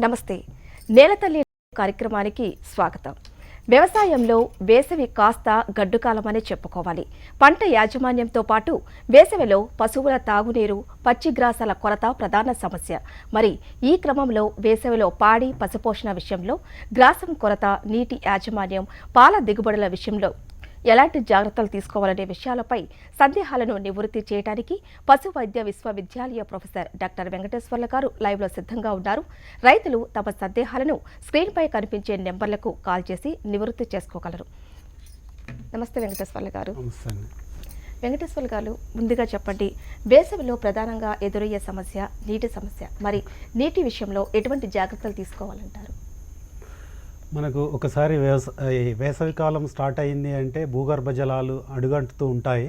నమస్తే. నేలతల్లి కార్యక్రమానికి స్వాగతం. వ్యవసాయంలో వేసవి కాస్త గడ్డుకాలమనే చెప్పుకోవాలి. పంట యాజమాన్యంతో పాటు వేసవిలో పశువుల తాగునీరు పచ్చిగ్రాసాల కొరత ప్రధాన సమస్య. మరి ఈ క్రమంలో వేసవిలో పాడి పశుపోషణ విషయంలో గ్రాసం కొరత నీటి యాజమాన్యం పాల దిగుబడుల విషయంలో ఎలాంటి జాగ్రత్తలు తీసుకోవాలనే విషయాలపై సందేహాలను నివృత్తి చేయడానికి పశు వైద్య విశ్వవిద్యాలయ ప్రొఫెసర్ డాక్టర్ వెంకటేశ్వర్ల గారు లైవ్లో సిద్ధంగా ఉన్నారు. రైతులు తమ సందేహాలను స్క్రీన్పై కనిపించే నెంబర్లకు కాల్ చేసి నివృత్తి చేసుకోగలరు. నమస్తే వెంకటేశ్వర్ల గారు. వెంకటేశ్వర్ల గారు ముందుగా చెప్పండి వేసవిలో ప్రధానంగా ఎదురయ్యే సమస్య నీటి సమస్య మరి నీటి విషయంలో ఎటువంటి జాగ్రత్తలు తీసుకోవాలంటారు? మనకు ఒకసారి వ్యవస వేసవి కాలం స్టార్ట్ అయింది అంటే భూగర్భ జలాలు అడుగంటుతూ ఉంటాయి.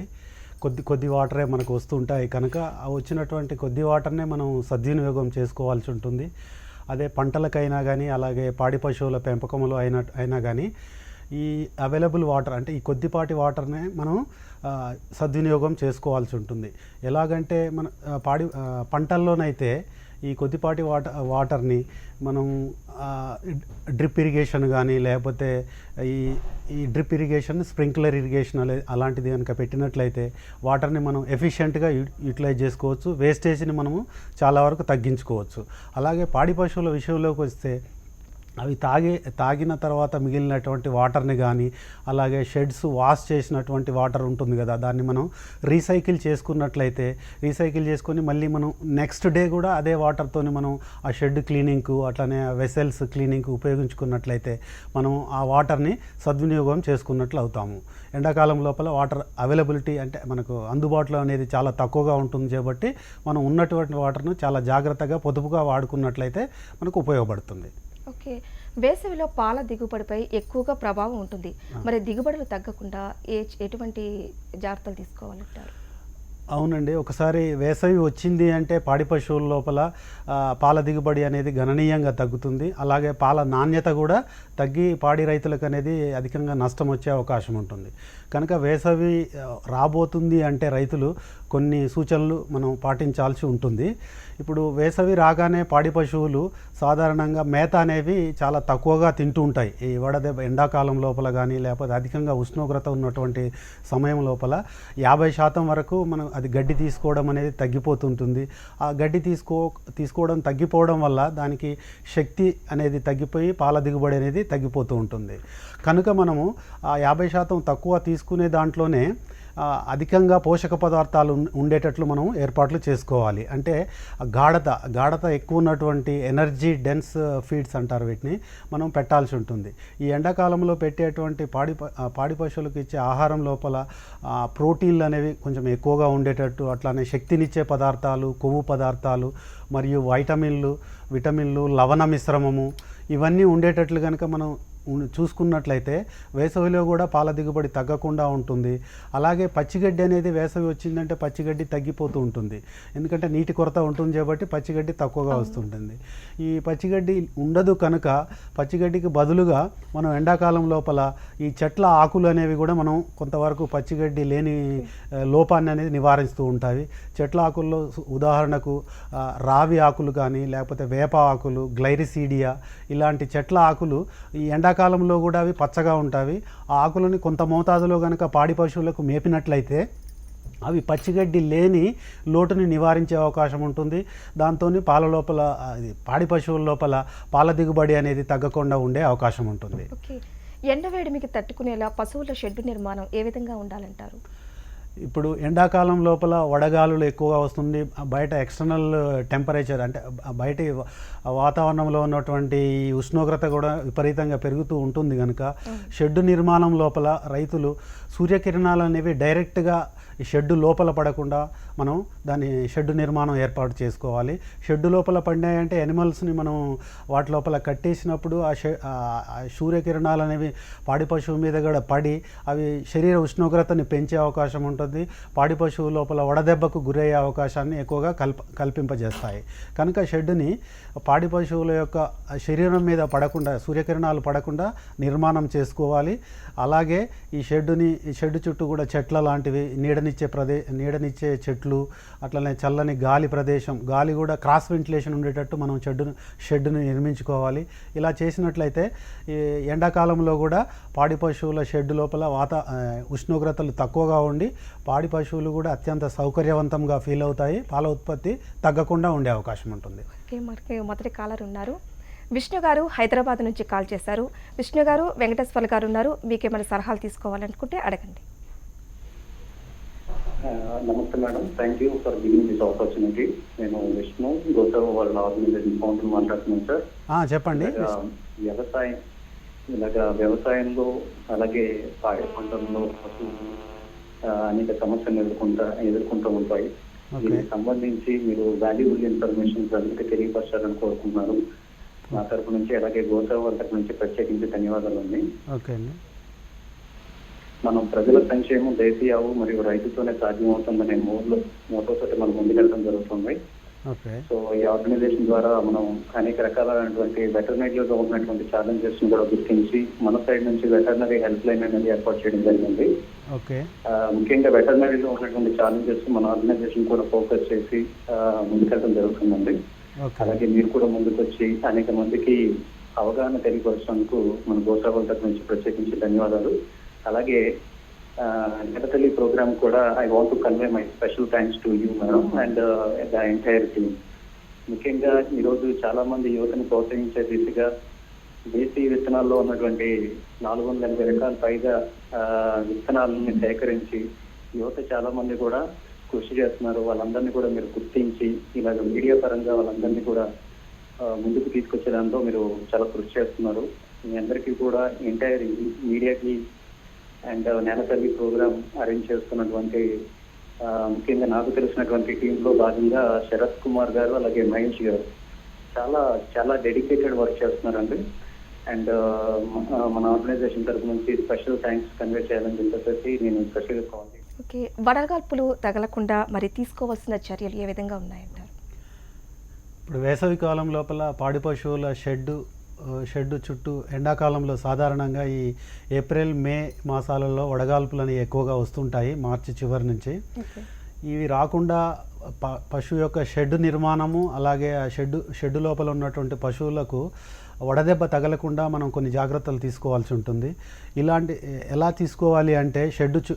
కొద్ది కొద్ది వాటరే మనకు వస్తూ ఉంటాయి. కనుక వచ్చినటువంటి కొద్ది వాటర్నే మనం సద్వినియోగం చేసుకోవాల్సి ఉంటుంది. అదే పంటలకైనా కానీ అలాగే పాడి పశువుల పెంపకంలో అయిన అయినా కానీ ఈ అవైలబుల్ వాటర్ అంటే ఈ కొద్దిపాటి వాటర్నే మనం సద్వినియోగం చేసుకోవాల్సి ఉంటుంది. ఎలాగంటే మన పాడి పంటల్లోనైతే ఈ కొద్దిపాటి వాటర్ వాటర్ని మనం డ్రిప్ ఇరిగేషన్ కానీ లేకపోతే ఈ ఈ డ్రిప్ ఇరిగేషన్ స్ప్రింక్లర్ ఇరిగేషన్ అలాంటిది కనుక పెట్టినట్లయితే వాటర్ని మనం ఎఫిషియెంట్గా యూటిలైజ్ చేసుకోవచ్చు వేస్టేజ్ని మనము చాలా వరకు తగ్గించుకోవచ్చు. అలాగే పాడి పశువుల విషయంలోకి వస్తే అవి తాగే తాగిన తర్వాత మిగిలినటువంటి వాటర్ని కానీ అలాగే షెడ్స్ వాష్ చేసినటువంటి వాటర్ ఉంటుంది కదా దాన్ని మనం రీసైకిల్ చేసుకున్నట్లయితే రీసైకిల్ చేసుకొని మళ్ళీ మనం నెక్స్ట్ డే కూడా అదే వాటర్తోని మనం ఆ షెడ్ క్లీనింగ్కు అట్లనే వెసెల్స్ క్లీనింగ్కు ఉపయోగించుకున్నట్లయితే మనం ఆ వాటర్ని సద్వినియోగం చేసుకున్నట్లు అవుతాము. ఎండాకాలం లోపల వాటర్ అవైలబిలిటీ అంటే మనకు అందుబాటులో అనేది చాలా తక్కువగా ఉంటుంది కాబట్టి మనం ఉన్నటువంటి వాటర్ను చాలా జాగ్రత్తగా పొదుపుగా వాడుకున్నట్లయితే మనకు ఉపయోగపడుతుంది. ఓకే. వేసవిలో పాల దిగుబడిపై ఎక్కువగా ప్రభావం ఉంటుంది. మరి దిగుబడులు తగ్గకుండా ఏ ఎటువంటి జాగ్రత్తలు తీసుకోవాలంటారు? అవునండి. ఒకసారి వేసవి వచ్చింది అంటే పాడి పశువుల లోపల పాల దిగుబడి అనేది గణనీయంగా తగ్గుతుంది. అలాగే పాల నాణ్యత కూడా తగ్గి పాడి రైతులకు అనేది అధికంగా నష్టం వచ్చే అవకాశం ఉంటుంది. కనుక వేసవి రాబోతుంది అంటే రైతులు కొన్ని సూచనలు మనం పాటించాల్సి ఉంటుంది. ఇప్పుడు వేసవి రాగానే పాడి పశువులు సాధారణంగా మేత అనేవి చాలా తక్కువగా తింటూ ఉంటాయి. ఈ వడదెబ్బ ఎండాకాలం లోపల కానీ లేకపోతే అధికంగా ఉష్ణోగ్రత ఉన్నటువంటి సమయం లోపల యాభై శాతం వరకు మనం అది గడ్డి తీసుకోవడం అనేది తగ్గిపోతుంటుంది. ఆ గడ్డి తీసుకో తీసుకోవడం తగ్గిపోవడం వల్ల దానికి శక్తి అనేది తగ్గిపోయి పాల దిగుబడి అనేది తగ్గిపోతూ ఉంటుంది. కనుక మనము ఆ యాభై శాతం తక్కువ తీసుకునే దాంట్లోనే అధికంగా పోషక పదార్థాలు ఉండేటట్లు మనం ఏర్పాట్లు చేసుకోవాలి. అంటే గాఢత గాఢత ఎక్కువ ఉన్నటువంటి ఎనర్జీ డెన్స్ ఫీడ్స్ అంటారు వీటిని మనం పెట్టాల్సి ఉంటుంది. ఈ ఎండాకాలంలో పెట్టేటువంటి పాడి పాడి పశువులకు ఇచ్చే ఆహారం లోపల ప్రోటీన్లు అనేవి కొంచెం ఎక్కువగా ఉండేటట్టు అట్లానే శక్తినిచ్చే పదార్థాలు కొవ్వు పదార్థాలు మరియు వైటమిన్లు విటమిన్లు లవణ మిశ్రమము ఇవన్నీ ఉండేటట్లు కనుక మనం చూసుకున్నట్లయితే వేసవిలో కూడా పాల దిగుబడి తగ్గకుండా ఉంటుంది. అలాగే పచ్చిగడ్డి అనేది వేసవి వచ్చిందంటే పచ్చిగడ్డి తగ్గిపోతూ ఉంటుంది. ఎందుకంటే నీటి కొరత ఉంటుంది కాబట్టి పచ్చిగడ్డి తక్కువగా వస్తుంటుంది. ఈ పచ్చిగడ్డి ఉండదు కనుక పచ్చిగడ్డికి బదులుగా మనం ఎండాకాలం లోపల ఈ చెట్ల ఆకులు అనేవి కూడా మనం కొంతవరకు పచ్చిగడ్డి లేని లోపాన్ని అనేది నివారిస్తూ ఉంటాయి. చెట్ల ఆకుల్లో ఉదాహరణకు రావి ఆకులు కానీ లేకపోతే వేప ఆకులు గ్లైరిసీడియా ఇలాంటి చెట్ల ఆకులు ఈ ఎండాకాలంలో కూడా అవి పచ్చగా ఉంటాయి. ఆ ఆకులని కొంత మోతాదులో కనుక పాడి పశువులకు మేపినట్లయితే అవి పచ్చిగడ్డి లేని లోటుని నివారించే అవకాశం ఉంటుంది. దాంతో పాల లోపల అది పాడి పశువుల లోపల పాల దిగుబడి అనేది తగ్గకుండా ఉండే అవకాశం ఉంటుంది. ఎండవేడిమికి తట్టుకునేలా పశువుల షెడ్డు నిర్మాణం ఏ విధంగా ఉండాలంటారు? ఇప్పుడు ఎండాకాలం లోపల వడగాలులు ఎక్కువగా వస్తుంది. బయట ఎక్స్టర్నల్ టెంపరేచర్ అంటే బయట వాతావరణంలో ఉన్నటువంటి ఈ ఉష్ణోగ్రత కూడా విపరీతంగా పెరుగుతూ ఉంటుంది కనుక షెడ్డు నిర్మాణం లోపల రైతులు సూర్యకిరణాలు అనేవి డైరెక్ట్గా షెడ్డు లోపల పడకుండా మనం దాని షెడ్డు నిర్మాణం ఏర్పాటు చేసుకోవాలి. షెడ్డు లోపల పడినాయంటే ఎనిమల్స్ని మనం వాటి లోపల కట్టేసినప్పుడు ఆ షె ఆ ఆ సూర్యకిరణాలు అనేవి పాడి పశువు మీద కూడా పడి అవి శరీర ఉష్ణోగ్రతని పెంచే అవకాశం ఉంటుంది. పాడి పశువు లోపల వడదెబ్బకు గురయ్యే అవకాశాన్ని ఎక్కువగా కల్ప కల్పింపజేస్తాయి. కనుక షెడ్డుని పాడి పశువుల యొక్క శరీరం మీద పడకుండా సూర్యకిరణాలు పడకుండా నిర్మాణం చేసుకోవాలి. అలాగే ఈ షెడ్డుని షెడ్డు షెడ్ చుట్టూ కూడా చెట్ల లాంటివి నీడనిచ్చే ప్రదే నీడనిచ్చే చెట్లు అట్లనే చల్లని గాలి ప్రదేశం గాలి కూడా క్రాస్ వెంటిలేషన్ ఉండేటట్టు మనం షెడ్డును షెడ్డును నిర్మించుకోవాలి. ఇలా చేసినట్లయితే ఈ ఎండాకాలంలో కూడా పాడి పశువుల షెడ్ లోపల వాత ఉష్ణోగ్రతలు తక్కువగా ఉండి పాడి పశువులు కూడా అత్యంత సౌకర్యవంతంగా ఫీల్ అవుతాయి. పాల ఉత్పత్తి తగ్గకుండా ఉండే అవకాశం ఉంటుంది. ఓకే మనకి మొదటి కాలర్ ఉన్నారు. విష్ణు గారు హైదరాబాద్ నుంచి కాల్ చేశారు. విష్ణు గారు వెంకటేశ్వర్ గారు ఉన్నారు. మీకు ఏమైనా సలహాలు తీసుకోవాలనుకుంటే అడగండి. నమస్తే madam. Thank you for giving this opportunity నేను విష్ణు గౌతమ్ వాళ్ళ ఆర్గనైజేషన్ ఫౌండర్ మాట్లాడుతున్నాను సార్ ఆ, చెప్పండి. వ్యవసాయం ఇలాగా వ్యవసాయంలో అలాగే పాడి పంటల్లో అనేక సమస్యలు ఎదుర్కొంటా ఎదుర్కొంటూ ఉంటాయి. దీనికి సంబంధించి మీరు వాల్యుబుల్ ఇన్ఫర్మేషన్ ప్రజలకు తెలియపరచాలని కోరుకుంటున్నారు నా తరపు నుంచి అలాగే గోసావ్ వాళ్ళ తరపు నుంచి ప్రత్యేకించి ధన్యవాదాలు అండి. మనం ప్రజల సంక్షేమం దేశీయావు మరియు రైతుతోనే సాధ్యమవుతుందనే మూడు మోటోతో మనం ముందుకెళ్ళడం జరుగుతుంది. సో ఈ ఆర్గనైజేషన్ ద్వారా మనం అనేక రకాలైనటువంటి వెటర్నరీలో ఉన్నటువంటి ఛాలెంజెస్ కూడా గుర్తించి మన సైడ్ నుంచి వెటర్నరీ హెల్ప్ లైన్ అనేది ఏర్పాటు చేయడం జరిగింది. ముఖ్యంగా వెటర్నరీలో ఉన్నటువంటి ఛాలెంజెస్ మన ఆర్గనైజేషన్ కూడా ఫోకస్ చేసి ముందుకెళ్ళడం జరుగుతుందండి. అలాగే మీరు కూడా ముందుకు వచ్చి అనేక మందికి అవగాహన తెలియపరచినందుకు మన గోసాగోల్ తరపు నుంచి ప్రత్యేకించి ధన్యవాదాలు. అలాగే జగతల్లి ప్రోగ్రామ్ కూడా I want to convey my special thanks to you madam and the entire team ముఖ్యంగా ఈరోజు చాలా మంది యువతను ప్రోత్సహించే దిశగా దేశీయ విత్తనాల్లో ఉన్నటువంటి నాలుగు వందల ఎనభై రకాల పైగా విత్తనాలను సేకరించి యువత చాలా మంది కూడా కృషి చేస్తున్నారు. వాళ్ళందరినీ కూడా మీరు గుర్తించి ఇలాగ మీడియా పరంగా వాళ్ళందరినీ కూడా ముందుకు తీసుకొచ్చే దాంట్లో మీరు చాలా కృషి చేస్తున్నారు. మీ అందరికీ కూడా ఎంటైర్ మీడియాకి అండ్ నేలతల్లి ప్రోగ్రామ్ అరేంజ్ చేస్తున్నటువంటి ముఖ్యంగా నాకు తెలిసినటువంటి టీంలో భాగంగా శరత్ కుమార్ గారు అలాగే మహేష్ గారు. చాలా చాలా డెడికేటెడ్ వర్క్ చేస్తున్నారండి. అండ్ మన ఆర్గనైజేషన్ తరపు నుంచి స్పెషల్ థ్యాంక్స్ కన్వే చేయాలని చెప్పేసి నేను స్పెషల్గా కాల్ ఓకే. వడగాల్పులు తగలకుండా మరి తీసుకోవాల్సిన చర్యలు ఏ విధంగా ఉన్నాయంటారు? ఇప్పుడు వేసవి కాలం లోపల పాడి పశువుల షెడ్డు ఆ, షెడ్డు చుట్టూ ఎండాకాలంలో సాధారణంగా ఈ ఏప్రిల్ మే మాసాలలో వడగాల్పులని ఎక్కువగా వస్తుంటాయి మార్చి చివరి నుంచి. ఇవి రాకుండా ప పశువు యొక్క షెడ్ నిర్మాణము అలాగే ఆ షెడ్డు షెడ్డు లోపల ఉన్నటువంటి పశువులకు వడదెబ్బ తగలకుండా మనం కొన్ని జాగ్రత్తలు తీసుకోవాల్సి ఉంటుంది. ఇలాంటి ఎలా తీసుకోవాలి అంటే షెడ్డు చు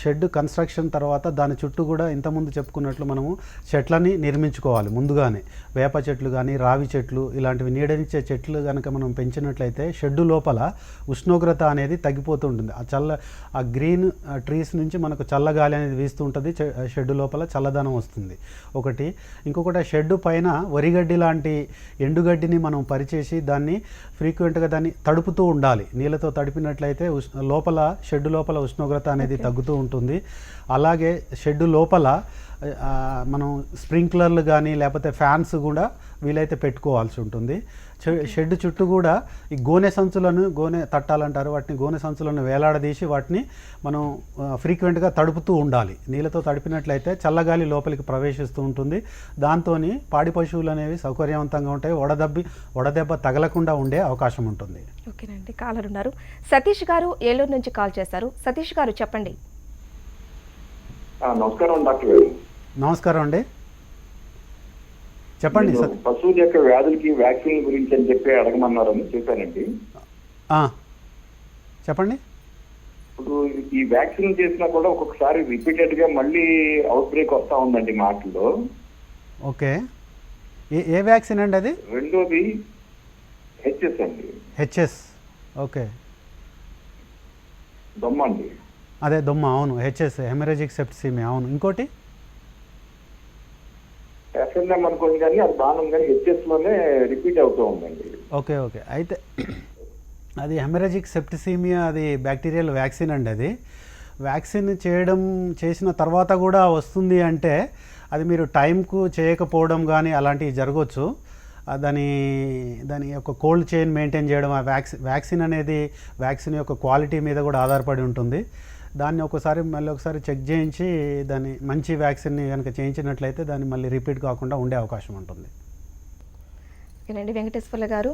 షెడ్ కన్స్ట్రక్షన్ తర్వాత దాని చుట్టూ కూడా ఇంతకుముందు చెప్పుకున్నట్లు మనము చెట్లని నిర్మించుకోవాలి ముందుగానే. వేప చెట్లు కానీ రావి చెట్లు ఇలాంటివి నీడనిచ్చే చెట్లు కనుక మనం పెంచినట్లయితే షెడ్డు లోపల ఉష్ణోగ్రత అనేది తగ్గిపోతుంటుంది. ఆ చల్ల ఆ గ్రీన్ ట్రీస్ నుంచి మనకు చల్లగాలి అనేది వీస్తూ ఉంటుంది. షెడ్డు లోపల చల్లదనం వస్తుంది. ఒకటి ఇంకొకటి ఆ షెడ్డు పైన వరిగడ్డి లాంటి ఎండుగడ్డిని మనం పరిచేసి దాన్ని ఫ్రీక్వెంట్గా దాన్ని తడుపుతూ ఉండాలి. నీళ్ళతో తడిపినట్లయితే లోపల షెడ్డు లోపల ఉష్ణోగ్రత అనేది తగ్గుతూ ఉంటుంది. అలాగే షెడ్డు లోపల మనం స్ప్రింక్లర్లు కానీ లేకపోతే ఫ్యాన్స్ కూడా వీలైతే పెట్టుకోవాల్సి ఉంటుంది. షెడ్ చుట్టూ కూడా ఈ గోనె సంచులను గోనె తట్టాలంటారు వాటిని గోనె సంచులను వేలాడదీసి వాటిని మనం ఫ్రీక్వెంట్గా తడుపుతూ ఉండాలి. నీళ్ళతో తడిపినట్లయితే చల్లగాలి లోపలికి ప్రవేశిస్తూ ఉంటుంది. దాంతో పాడి పశువులు అనేవి సౌకర్యవంతంగా ఉంటాయి. వడదబ్బి వడదెబ్బ తగలకుండా ఉండే అవకాశం ఉంటుంది. ఓకేనండి. కాలర్ ఉన్నారు సతీష్ గారు ఏలూరు నుంచి కాల్ చేశారు. సతీష్ గారు చెప్పండి. నమస్కారం డాక్టర్ గారు. నమస్కారం అండి. చెప్పండి సత్ పశువుల యొక్క వ్యాధులకి వ్యాక్సిన్ గురించి అని చెప్పి అడగమన్నారని చెప్పానండి. చెప్పండి. ఇప్పుడు ఈ వ్యాక్సిన్ చేసినా కూడా ఒక్కొక్కసారి రిపీటెడ్గా మళ్ళీ అవుట్ బ్రేక్ వస్తా ఉందండి మాటల్లో ఓకే. ఏ ఏ వ్యాక్సిన్ అండి అది? రెండోది హెచ్ఎస్ అండి. హెచ్ఎస్. ఓకే. దొమ్మ అండి అదే దుమ్మ అవును హెచ్ఎస్ హెమరేజిక్ సెప్టిసిమియా అవును. ఇంకోటి? ఎఫ్ఎన్ఎం అనుకోండి కానీ అది బాగా కానీ హెచ్ఎస్లోనే రిపీట్ అవుతూ ఉందండి. Okay okay. అయితే అది హెమరేజిక్ సెప్టిసీమియా అది బ్యాక్టీరియల్ వ్యాక్సిన్ అండి అది. వ్యాక్సిన్ చేయడం చేసిన తర్వాత కూడా వస్తుంది అంటే అది మీరు టైంకు చేయకపోవడం కానీ అలాంటివి జరగవచ్చు దాని దాని యొక్క కోల్డ్ చైన్ మెయింటైన్ చేయడం ఆ వ్యాక్సిన్ వ్యాక్సిన్ అనేది వ్యాక్సిన్ యొక్క క్వాలిటీ మీద కూడా ఆధారపడి ఉంటుంది. దాన్ని ఒకసారి మళ్ళీ ఒకసారి చెక్ చేయించి దాన్ని మంచి వ్యాక్సిన్ని కనుక చేయించినట్లయితే దాన్ని మళ్ళీ రిపీట్ కాకుండా ఉండే అవకాశం ఉంటుంది. ఓకేనండి వెంకటేశ్వర్ల గారు.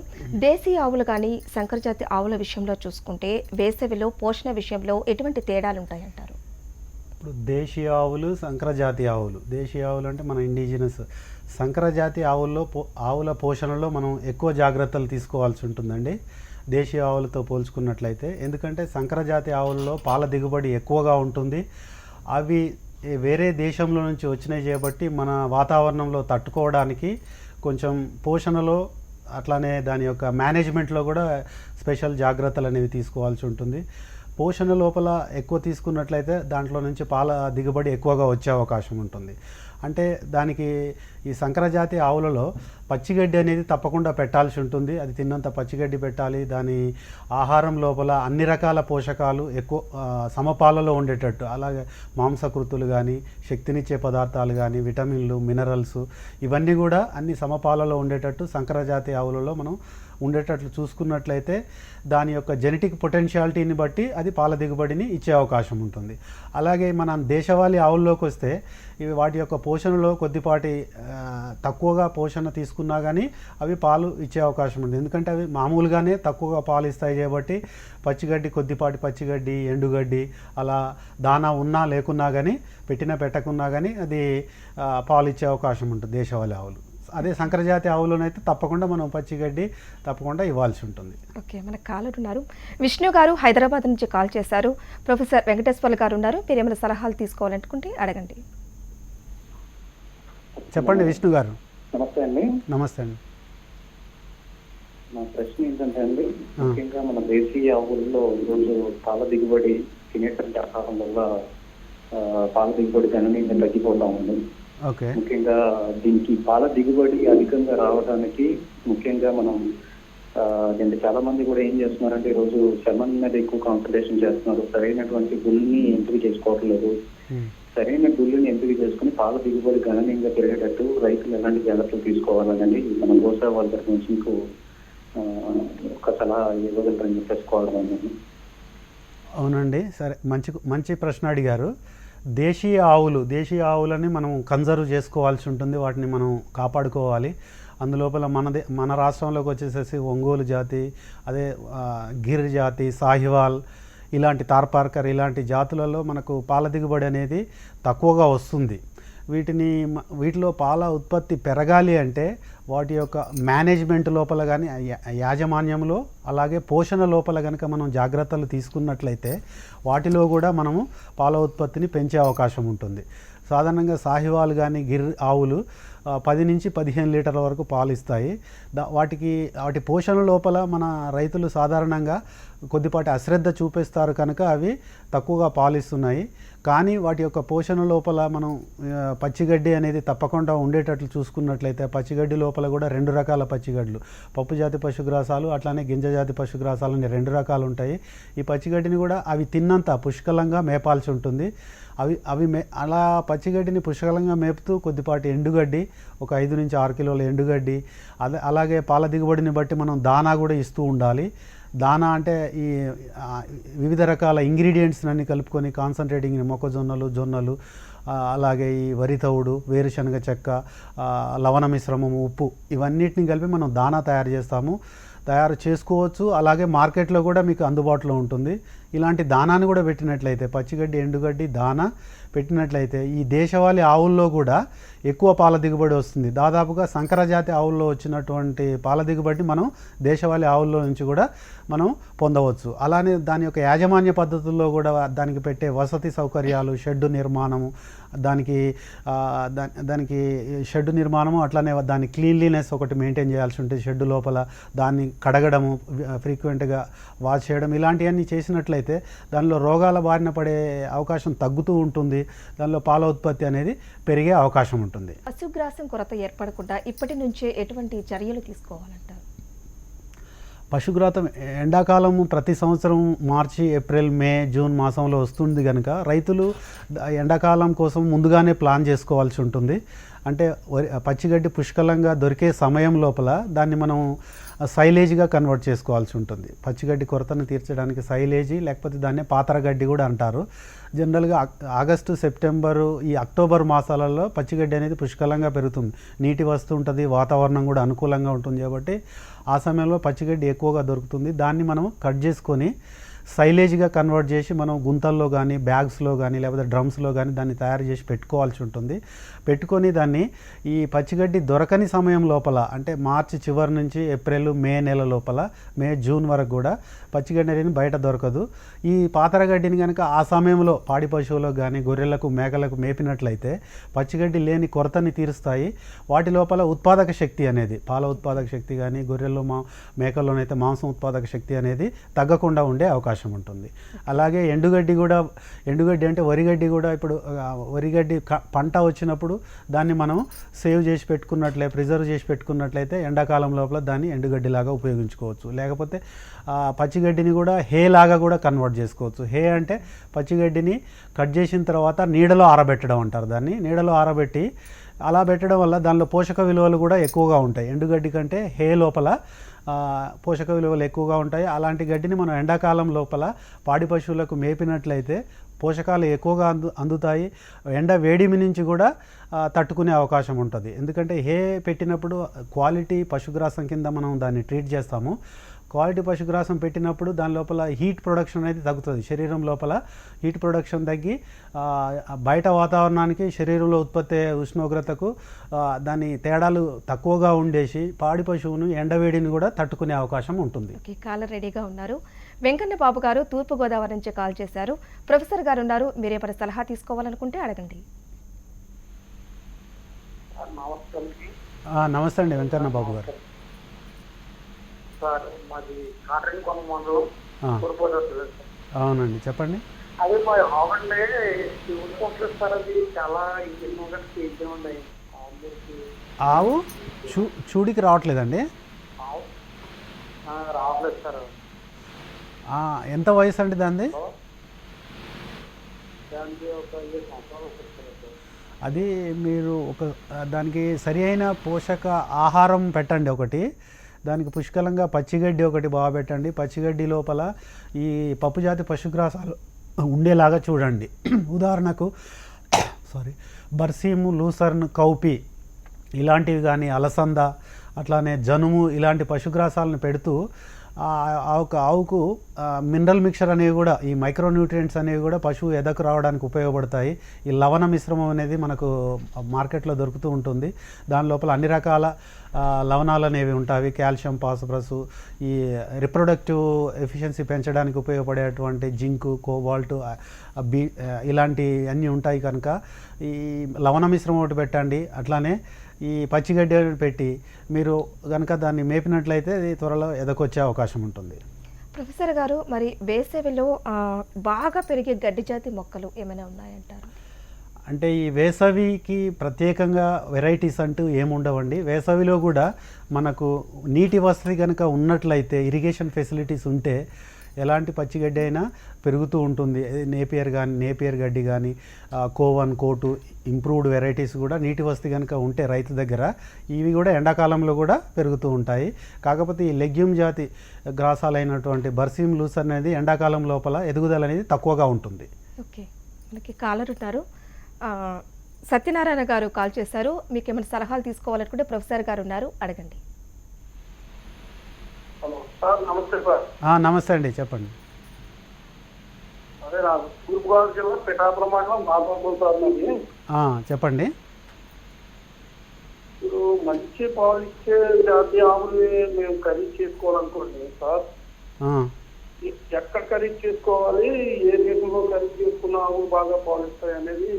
దేశీ ఆవులు కానీ సంకరజాతి ఆవుల విషయంలో చూసుకుంటే వేసవిలో పోషణ విషయంలో ఎటువంటి తేడాలు ఉంటాయంటారు? ఇప్పుడు దేశీయ ఆవులు సంకరజాతి ఆవులు. దేశీయ ఆవులు అంటే మన ఇండిజినస్ సంకరజాతి ఆవుల్లో పో ఆవుల పోషణలో మనం ఎక్కువ జాగ్రత్తలు తీసుకోవాల్సి ఉంటుందండి. దేశీయ ఆవులతో పోల్చుకున్నట్లయితే ఎందుకంటే సంకరజాతి ఆవుల్లో పాల దిగుబడి ఎక్కువగా ఉంటుంది. అవి వేరే దేశంలో నుంచి వచ్చినాయి చేయబట్టి మన వాతావరణంలో తట్టుకోవడానికి కొంచెం పోషణలో అట్లానే దాని యొక్క మేనేజ్మెంట్లో కూడా స్పెషల్ జాగ్రత్తలు అనేవి తీసుకోవాల్సి ఉంటుంది. పోషణ లోపల ఎక్కువ తీసుకున్నట్లయితే దాంట్లో నుంచి పాల దిగుబడి ఎక్కువగా వచ్చే అవకాశం ఉంటుంది. అంటే దానికి ఈ సంకరజాతి ఆవులలో పచ్చిగడ్డి అనేది తప్పకుండా పెట్టాల్సి ఉంటుంది. అది తిన్నంత పచ్చిగడ్డి పెట్టాలి. దాని ఆహారం లోపల అన్ని రకాల పోషకాలు ఎక్కువ సమపాలలో ఉండేటట్టు. అలాగే మాంసకృతులు కానీ శక్తినిచ్చే పదార్థాలు కానీ విటమిన్లు మినరల్స్ ఇవన్నీ కూడా అన్ని సమపాలలో ఉండేటట్టు సంకరజాతి ఆవులలో మనం ఉండేటట్లు చూసుకున్నట్లయితే దాని యొక్క జెనెటిక్ పొటెన్షియాలిటీని బట్టి అది పాల దిగుబడిని ఇచ్చే అవకాశం ఉంటుంది. అలాగే మన దేశవాళీ ఆవుల్లోకి వస్తే ఇవి వాటి యొక్క పోషణలో కొద్దిపాటి తక్కువగా పోషణ తీసుకున్నా కానీ అవి పాలు ఇచ్చే అవకాశం ఉంటుంది ఎందుకంటే అవి మామూలుగానే తక్కువగా పాలు ఇస్తాయి కాబట్టి పచ్చిగడ్డి కొద్దిపాటి పచ్చిగడ్డి ఎండుగడ్డి అలా దానా ఉన్నా లేకున్నా కానీ పెట్టినా పెట్టకున్నా కానీ అది పాలు ఇచ్చే అవకాశం ఉంటుంది దేశవాళీ ఆవులు. అదే సంకరజాతి ఆవులోనైతే తప్పకుండా మనం పచ్చిగడ్డి తప్పకుండా ఇవ్వాల్సి ఉంటుంది. ఓకే మన కాలరున్నారు విష్ణు గారు హైదరాబాద్ నుంచి కాల్ చేశారు. ప్రొఫెసర్ వెంకటేశ్వర్లు గారు ఉన్నారు. మీరు ఏమైనా సలహాలు తీసుకోవాలనుకుంటే అడగండి. చెప్పండి విష్ణు గారు. నమస్తే అండి. నమస్తే అండి. నా ప్రశ్న ఏంటంటే అండి ముఖ్యంగా మన దేశీయ ఆవుల్లో ఈరోజు పాల దిగుబడి తినేటువంటి ఆహారం వల్ల పాల దిగుబడి గణనీయంగా తగ్గిపోతా ఉంది. ఓకే. ముఖ్యంగా దీనికి పాల దిగుబడి అధికంగా రావడానికి ముఖ్యంగా మనం అంటే చాలా మంది కూడా ఏం చేస్తున్నారంటే ఈరోజు చర్మం మీద ఎక్కువ కాన్సన్ట్రేషన్ చేస్తున్నారు. సరైనటువంటి గుల్ని ఎంపిక చేసుకోవట్లేదు. సరైన గుళ్ళని ఎంపిక చేసుకుని పాల దిగుబడి గణనీయంగా పెరిగేటట్టు రైతులు ఎలాంటి జాగ్రత్తలు తీసుకోవాలని మన గోసా వాళ్ళ దగ్గర నుంచి మీకు ఒక సలహా ఇవ్వగలరని చెప్పేసుకోవాలని అవునండి. సరే మంచి మంచి ప్రశ్న అడిగారు. దేశీయ ఆవులు దేశీయ ఆవులని మనం కన్జర్వ్ చేసుకోవాల్సి ఉంటుంది వాటిని మనం కాపాడుకోవాలి. అందులోపల మనది మన రాష్ట్రంలోకి వచ్చేసేసి ఒంగోలు జాతి అదే గిర్ జాతి సాహివాల్ ఇలాంటి తార్పార్కర్ ఇలాంటి జాతులలో మనకు పాల దిగుబడి అనేది తక్కువగా వస్తుంది. వీటిని వీటిలో పాల ఉత్పత్తి పెరగాలి అంటే వాటి యొక్క మేనేజ్మెంట్ లోపల కానీ యాజమాన్యంలో అలాగే పోషణ లోపల కనుక మనం జాగ్రత్తలు తీసుకున్నట్లయితే వాటిలో కూడా మనము పాల ఉత్పత్తిని పెంచే అవకాశం ఉంటుంది. సాధారణంగా సాహివాలు కానీ గిర్ ఆవులు పది నుంచి పదిహేను లీటర్ల వరకు పాలు ఇస్తాయి వాటికి వాటి పోషణ లోపల మన రైతులు సాధారణంగా కొద్దిపాటి అశ్రద్ధ చూపిస్తారు కనుక అవి తక్కువగా పాలిస్తున్నాయి. కానీ వాటి యొక్క పోషణ లోపల మనం పచ్చిగడ్డి అనేది తప్పకుండా ఉండేటట్లు చూసుకున్నట్లయితే పచ్చిగడ్డి లోపల కూడా రెండు రకాల పచ్చిగడ్డలు. పప్పు జాతి పశుగ్రాసాలు అట్లానే గింజ జాతి పశుగ్రాసాలు అనే రెండు రకాలు ఉంటాయి. ఈ పచ్చిగడ్డిని కూడా అవి తిన్నంత పుష్కలంగా మేపాల్సి ఉంటుంది. అవి అవి మే అలా పచ్చిగడ్డిని పుష్కలంగా మేపుతూ కొద్దిపాటి ఎండుగడ్డి ఒక ఐదు నుంచి ఆరు కిలోల ఎండుగడ్డి అదే అలాగే పాల దిగుబడిని బట్టి మనం దానా కూడా ఇస్తూ ఉండాలి. దానా అంటే ఈ వివిధ రకాల ఇంగ్రీడియంట్స్ అన్ని కలుపుకొని కాన్సన్ట్రేటింగ్ మొక్కజొన్నలు జొన్నలు అలాగే ఈ వరి తవుడు వేరుశనగ చెక్క లవణ మిశ్రమము ఉప్పు ఇవన్నిటిని కలిపి మనం దానా తయారు చేస్తాము. తయారు చేసుకోవచ్చు. అలాగే మార్కెట్లో కూడా మీకు అందుబాటులో ఉంటుంది. ఇలాంటి దానాన్ని కూడా పెట్టినట్లయితే పచ్చిగడ్డి ఎండుగడ్డి దానా పెట్టినట్లయితే ఈ దేశవాళీ ఆవుల్లో కూడా ఎక్కువ పాల దిగుబడి వస్తుంది. దాదాపుగా సంకరజాతి ఆవుల్లో వచ్చినటువంటి పాల దిగుబడిని మనం దేశవాళీ ఆవుల్లో నుంచి కూడా మనం పొందవచ్చు. అలానే దాని యొక్క యాజమాన్య పద్ధతుల్లో కూడా దానికి పెట్టే వసతి సౌకర్యాలు షెడ్డు నిర్మాణము దానికి దానికి షెడ్డు నిర్మాణము అట్లానే దాని క్లీన్లీనెస్ ఒకటి మెయింటైన్ చేయాల్సి ఉంటుంది. షెడ్డు లోపల దాన్ని కడగడము ఫ్రీక్వెంట్గా వాష్ చేయడం ఇలాంటివన్నీ చేసినట్లయితే దానిలో రోగాల బారిన పడే అవకాశం తగ్గుతూ ఉంటుంది. దానిలో పాల ఉత్పత్తి అనేది పెరిగే అవకాశం ఉంటుంది. పశుగ్రాసం కొరత ఏర్పడకుండా ఇప్పటి నుంచే ఎటువంటి చర్యలు తీసుకోవాలంటారు? పశుగ్రాతం ఎండాకాలము ప్రతి సంవత్సరం మార్చి ఏప్రిల్ మే జూన్ మాసంలో వస్తుంది కనుక రైతులు ఎండాకాలం కోసం ముందుగానే ప్లాన్ చేసుకోవాల్సి ఉంటుంది. అంటే పచ్చిగడ్డి పుష్కలంగా దొరికే సమయం లోపల దాన్ని మనం సైలేజ్గా కన్వర్ట్ చేసుకోవాల్సి ఉంటుంది. పచ్చిగడ్డి కొరతను తీర్చడానికి సైలేజీ లేకపోతే దాన్ని పాతరగడ్డి కూడా అంటారు. జనరల్గా ఆగస్టు సెప్టెంబరు ఈ అక్టోబర్ మాసాలలో పచ్చిగడ్డి అనేది పుష్కలంగా పెరుగుతుంది. నీటి వస్తూ ఉంటుంది వాతావరణం కూడా అనుకూలంగా ఉంటుంది కాబట్టి ఆ సమయంలో పచ్చిగడ్డి ఎక్కువగా దొరుకుతుంది. దాన్ని మనం కట్ చేసుకొని సైలేజ్గా కన్వర్ట్ చేసి మనం గుంతల్లో కానీ బ్యాగ్స్లో కానీ లేకపోతే డ్రమ్స్లో కానీ దాన్ని తయారు చేసి పెట్టుకోవాల్సి ఉంటుంది. పెట్టుకొని దాన్ని ఈ పచ్చిగడ్డి దొరకని సమయం లోపల అంటే మార్చి చివరి నుంచి ఏప్రిల్ మే నెల లోపల మే జూన్ వరకు కూడా పచ్చిగడ్డి అనేది బయట దొరకదు. ఈ పాతరగడ్డిని కనుక ఆ సమయంలో పాడి పశువులకు కానీ గొర్రెలకు మేకలకు మేపినట్లయితే పచ్చిగడ్డి లేని కొరతని తీరుస్తాయి. వాటి లోపల ఉత్పాదక శక్తి అనేది పాల ఉత్పాదక శక్తి కానీ గొర్రెల్లో మా మేకల్లోనైతే మాంసం ఉత్పాదక శక్తి అనేది తగ్గకుండా ఉండే అవకాశం ఉంటుంది. అలాగే ఎండుగడ్డి కూడా ఎండుగడ్డి అంటే వరిగడ్డి కూడా ఇప్పుడు వరిగడ్డి పంట వచ్చినప్పుడు దాన్ని మనం సేవ్ చేసి పెట్టుకున్నట్లే ప్రిజర్వ్ చేసి పెట్టుకున్నట్లయితే ఎండాకాలం లోపల దాన్ని ఎండుగడ్డిలాగా ఉపయోగించుకోవచ్చు. లేకపోతే పచ్చి పచ్చిగడ్డిని కూడా హే లాగా కూడా కన్వర్ట్ చేసుకోవచ్చు. హే అంటే పచ్చిగడ్డిని కట్ చేసిన తర్వాత నీడలో ఆరబెట్టడం అంటారు దాన్ని. నీడలో ఆరబెట్టి అలా పెట్టడం వల్ల దానిలో పోషక విలువలు కూడా ఎక్కువగా ఉంటాయి. ఎండుగడ్డి కంటే హే లోపల పోషక విలువలు ఎక్కువగా ఉంటాయి. అలాంటి గడ్డిని మనం ఎండాకాలం లోపల పాడి పశువులకు మేపినట్లయితే పోషకాలు ఎక్కువగా అందు అందుతాయి. ఎండ వేడిమి నుంచి కూడా తట్టుకునే అవకాశం ఉంటుంది. ఎందుకంటే హే పెట్టినప్పుడు క్వాలిటీ పశుగ్రాసం కింద మనం దాన్ని ట్రీట్ చేస్తాము. క్వాలిటీ పశుగ్రాసం పెట్టినప్పుడు దాని లోపల హీట్ ప్రొడక్షన్ అనేది తగ్గుతుంది. శరీరం లోపల హీట్ ప్రొడక్షన్ తగ్గి బయట వాతావరణానికి శరీరంలో ఉత్పత్తి అయ్యే ఉష్ణోగ్రతకు దాని తేడాలు తక్కువగా ఉండేసి పాడి పశువును ఎండవేడిని కూడా తట్టుకునే అవకాశం ఉంటుంది. ఓకే కాలర్ రెడీగా ఉన్నారు. వెంకన్న బాబు గారు తూర్పుగోదావరి నుంచి కాల్ చేశారు. ప్రొఫెసర్ గారు ఉన్నారు మీరేమైనా సలహా తీసుకోవాలనుకుంటే అడగండి. నమస్తే అండి వెంకన్న బాబు గారు. సార్ మాది కాటన్ కొన మండలం ఆ, తూర్పుగోదావరి జిల్లా సార్. అవునండి చెప్పండి. అదే మా ఆవండి శివుడు సార్ అది చాలా ఇంజన్ ఉన్నాయి ఆవులకి ఆవు చూ చూడికి రావట్లేదండి? రావట్లేదు సార్. ఎంత వయసు అండి దాన్ని అది మీరు ఒక దానికి సరి అయిన పోషక ఆహారం పెట్టండి ఒకటి. దానికి పుష్కలంగా పచ్చిగడ్డి ఒకటి బాగా పెట్టండి. పచ్చిగడ్డి లోపల ఈ పప్పుజాతి పశుగ్రాసాలు ఉండేలాగా చూడండి. ఉదాహరణకు సారీ బర్సీము లూసర్న్ కౌపి ఇలాంటివి కానీ అలసంద అట్లానే జనుము ఇలాంటి పశుగ్రాసాలను పెడుతూ ఒక ఆవుకు ఆవుకు మినరల్ మిక్చర్ అనేవి కూడా ఈ మైక్రోన్యూట్రియంట్స్ అనేవి కూడా పశువు ఎదకు రావడానికి ఉపయోగపడతాయి. ఈ లవణ మిశ్రమం అనేది మనకు మార్కెట్లో దొరుకుతూ ఉంటుంది. దాని లోపల అన్ని రకాల లవణాలు అనేవి ఉంటాయి కాల్షియం పాస్పరస్ ఈ రిప్రొడక్టివ్ ఎఫిషియన్సీ పెంచడానికి ఉపయోగపడేటువంటి జింకు కోబాల్ట్ బీ ఇలాంటి అన్నీ ఉంటాయి కనుక ఈ లవణ మిశ్రమం ఒకటి పెట్టండి. అట్లానే ఈ పచ్చిగడ్డి పెట్టి మీరు కనుక దాన్ని మేపినట్లయితే అది త్వరలో ఎదకొచ్చే అవకాశం ఉంటుంది. ప్రొఫెసర్ గారు మరి వేసవిలో బాగా పెరిగే గడ్డి జాతి మొక్కలు ఏమైనా ఉన్నాయంటారు? అంటే ఈ వేసవికి ప్రత్యేకంగా వెరైటీస్ అంటూ ఏముండవండి. వేసవిలో కూడా మనకు నీటి వసతి కనుక ఉన్నట్లయితే ఇరిగేషన్ ఫెసిలిటీస్ ఉంటే ఎలాంటి పచ్చిగడ్డి అయినా పెరుగుతూ ఉంటుంది. నేపియర్ కానీ నేపియర్ గడ్డి కానీ కోవన్ కోటు ఇంప్రూవ్డ్ వెరైటీస్ కూడా నీటి వసతి కనుక ఉంటే రైతు దగ్గర ఇవి కూడా ఎండాకాలంలో కూడా పెరుగుతూ ఉంటాయి. కాకపోతే ఈ లెగ్యూమ్ జాతి గ్రాసాలైనటువంటి బర్సీమ్ లూస్ అనేది ఎండాకాలం లోపల ఎదుగుదల అనేది తక్కువగా ఉంటుంది. ఓకే. మనకి కాలర్ ఉన్నారు సత్యనారాయణ గారు కాల్ చేశారు. మీకు ఏమైనా సలహాలు తీసుకోవాలనుకుంటే ప్రొఫెసర్ గారు ఉన్నారు. అడగండి. హలో సార్ నమస్తే సార్. ఆ, నమస్తే అండి. చెప్పండి. తూర్పుగోదావరి జిల్లా పిఠాపురం మండలం మాధవపూర్ సార్ నాది ఆ, చెప్పండి. మీరు మంచి పాలు ఇచ్చే జాతి ఆవుల్ని మేము ఖరీదు చేసుకోవాలనుకోండి సార్. ఆ, ఎక్కడ ఖరీదు చేసుకోవాలి? ఏ దేశంలో ఖరీదు చేసుకున్న ఆవులు బాగా పాలిస్తాయి అనేది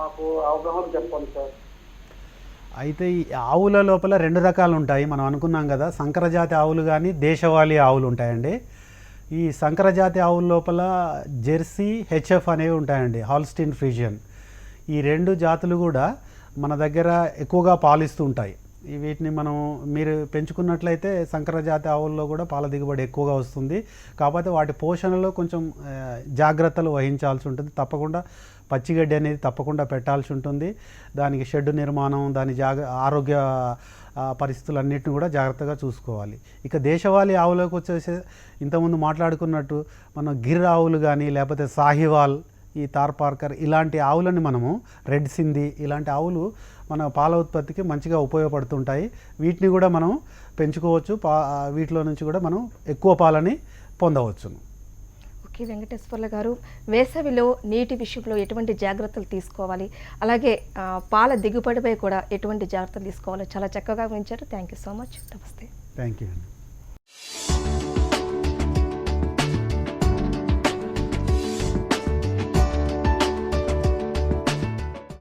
మాకు అవగాహన చెప్పండి సార్. అయితే ఈ ఆవుల లోపల రెండు రకాలు ఉంటాయి. మనం అనుకున్నాం కదా సంకరజాతి ఆవులు కానీ దేశవాళీ ఆవులు ఉంటాయండి. ఈ సంకరజాతి ఆవుల లోపల జెర్సీ హెచ్ఎఫ్ అనేవి ఉంటాయండి హాల్స్టీన్ ఫ్రీజియన్ ఈ రెండు జాతులు కూడా మన దగ్గర ఎక్కువగా పాలిస్తూ ఉంటాయి. వీటిని మనం మీరు పెంచుకున్నట్లయితే సంకరజాతి ఆవుల్లో కూడా పాల దిగుబడి ఎక్కువగా వస్తుంది. కాకపోతే వాటి పోషణలో కొంచెం జాగ్రత్తలు వహించాల్సి ఉంటుంది. తప్పకుండా పచ్చిగడ్డి అనేది తప్పకుండా పెట్టాల్సి ఉంటుంది. దానికి షెడ్ నిర్మాణం దాని జాగ ఆరోగ్య పరిస్థితులు పరిస్థితులన్నిటిని కూడా జాగ్రత్తగా చూసుకోవాలి. ఇక దేశవాళీ ఆవులకు వచ్చేసి ఇంతకుముందు మాట్లాడుకున్నట్టు మనం గిర్ ఆవులు కానీ లేకపోతే సాహివాల్ ఈ తార్ పార్కర్ ఇలాంటి ఆవులని మనము రెడ్ సింధి ఇలాంటి ఆవులు మన పాల ఉత్పత్తికి మంచిగా ఉపయోగపడుతుంటాయి. వీటిని కూడా మనం పెంచుకోవచ్చు. పా వీటిలో నుంచి కూడా మనం ఎక్కువ పాలని పొందవచ్చును. ఓకే వెంకటేశ్వర్ల గారు వేసవిలో నీటి విషయంలో ఎటువంటి జాగ్రత్తలు తీసుకోవాలి? అలాగే పాల దిగుబడిపై కూడా ఎటువంటి జాగ్రత్తలు తీసుకోవాలో? చాలా చక్కగా ఉంచారు థ్యాంక్ యూ సో మచ్. నమస్తే. Thank you